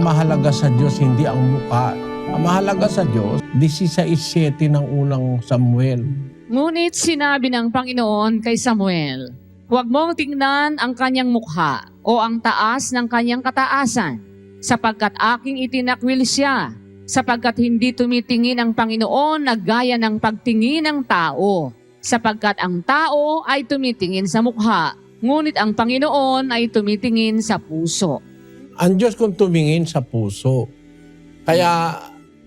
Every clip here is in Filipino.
mahalaga sa Diyos hindi ang mukha. Ang mahalaga sa Diyos, 16.7 ng unang Samuel. Ngunit sinabi ng Panginoon kay Samuel, Huwag mong tingnan ang kanyang mukha o ang taas ng kanyang kataasan, sapagkat aking itinakwil siya, sapagkat hindi tumitingin ang Panginoon na gaya ng pagtingin ng tao, sapagkat ang tao ay tumitingin sa mukha, ngunit ang Panginoon ay tumitingin sa puso. Ang Diyos kung tumingin sa puso. Kaya,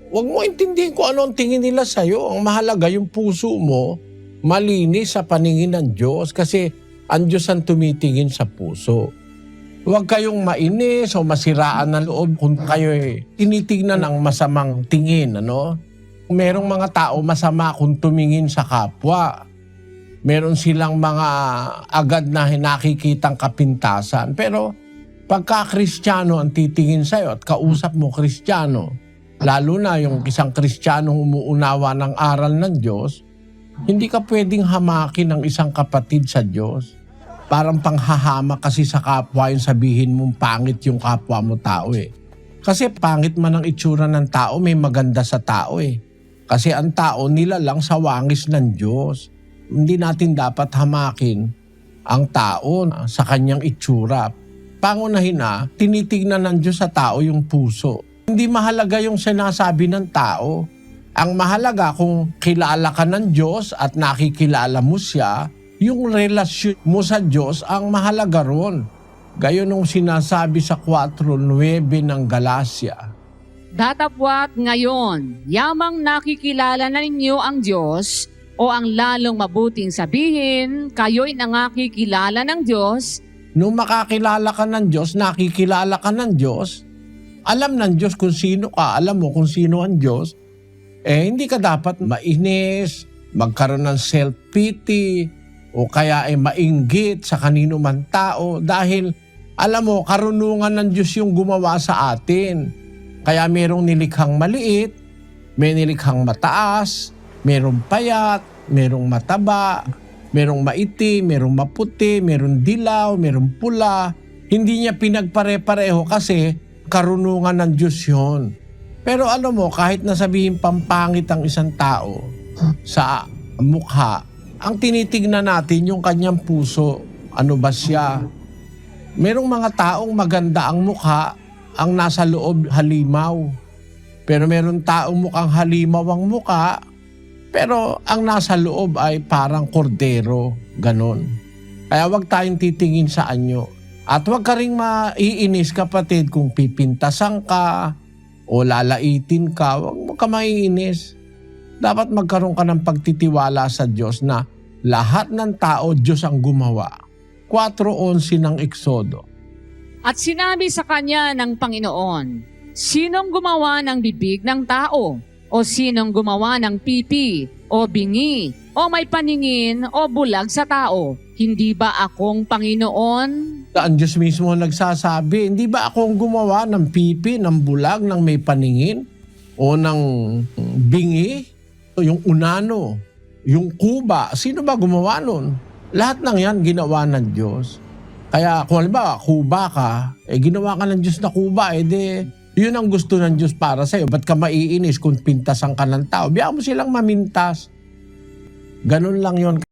wag mo intindihin kung ano ang tingin nila sa'yo. Ang mahalaga yung puso mo, malinis sa paningin ng Diyos kasi ang Diyos ang tumitingin sa puso. Huwag kayong mainis o masiraan ng loob kung kayo tinitignan ng masamang tingin, ano? Merong mga tao masama kung tumingin sa kapwa. Meron silang mga agad na nakikitang kapintasan. Pero pagka kristyano ang titingin sa'yo at kausap mo kristyano, lalo na yung isang kristyanong umuunawa ng aral ng Diyos, hindi ka pwedeng hamakin ng isang kapatid sa Diyos. Parang panghahama kasi sa kapwa yung sabihin mong pangit yung kapwa mo tao eh. Kasi pangit man ang itsura ng tao, may maganda sa tao eh. Kasi ang tao nila lang sa wangis ng Diyos. Hindi natin dapat hamakin ang tao sa kanyang itsura. Pangunahin na, tinitignan ng Diyos sa tao yung puso. Hindi mahalaga yung sinasabi ng tao. Ang mahalaga kung kilala ka ng Diyos at nakikilala mo siya, yung relasyon mo sa Diyos ang mahalaga ron. Gayon nung sinasabi sa 4.9 ng Galacia. Datapwat ngayon, yamang nakikilala na ninyo ang Diyos o ang lalong mabuting sabihin, kayo'y nangakikilala ng Diyos, Nung makakilala ka ng Diyos, nakikilala ka ng Diyos, alam ng Diyos kung sino ka, alam mo kung sino ang Diyos, eh hindi ka dapat mainis, magkaroon ng self-pity, o kaya ay mainggit sa kanino man tao dahil alam mo, karunungan ng Diyos yung gumawa sa atin. Kaya merong nilikhang maliit, may nilikhang mataas, merong payat, merong mataba, merong maitim, merong maputi, merong dilaw, merong pula. Hindi niya pinagpare-pareho kasi karunungan ng Diyos yun. Pero ano mo, kahit nasabihin pampangit ang isang tao sa mukha, ang tinitignan natin yung kanyang puso. Ano ba siya? Merong mga taong maganda ang mukha, ang nasa loob halimaw. Pero meron taong mukhang halimaw ang mukha, pero ang nasa loob ay parang kordero, ganon. Kaya wag tayong titingin sa anyo. At wag ka rin maiinis kapatid kung pipintasan ka o lalaitin ka. Wag mo ka maiinis. Dapat magkaroon ka ng pagtitiwala sa Diyos na lahat ng tao Diyos ang gumawa. 4.11 ng Eksodo. At sinabi sa kanya ng Panginoon, Sinong gumawa ng bibig ng tao? O sinong gumawa ng pipi? O bingi? O may paningin? O bulag sa tao? Hindi ba akong Panginoon? Ang Diyos mismo nagsasabi, hindi ba ako ang gumawa ng pipi, ng bulag, ng may paningin? O ng bingi? Yung unano? Yung kuba? Sino ba gumawa nun? Lahat ng yan ginawa ng Diyos. Kaya kung halimbawa, kuba ka, eh ginawa ka ng Diyos na kuba, eh di, yun ang gusto ng Diyos para sa'yo. Ba't ka maiinis kung pintasan ka ng tao? Biyaan mo silang mamintas. Ganun lang yon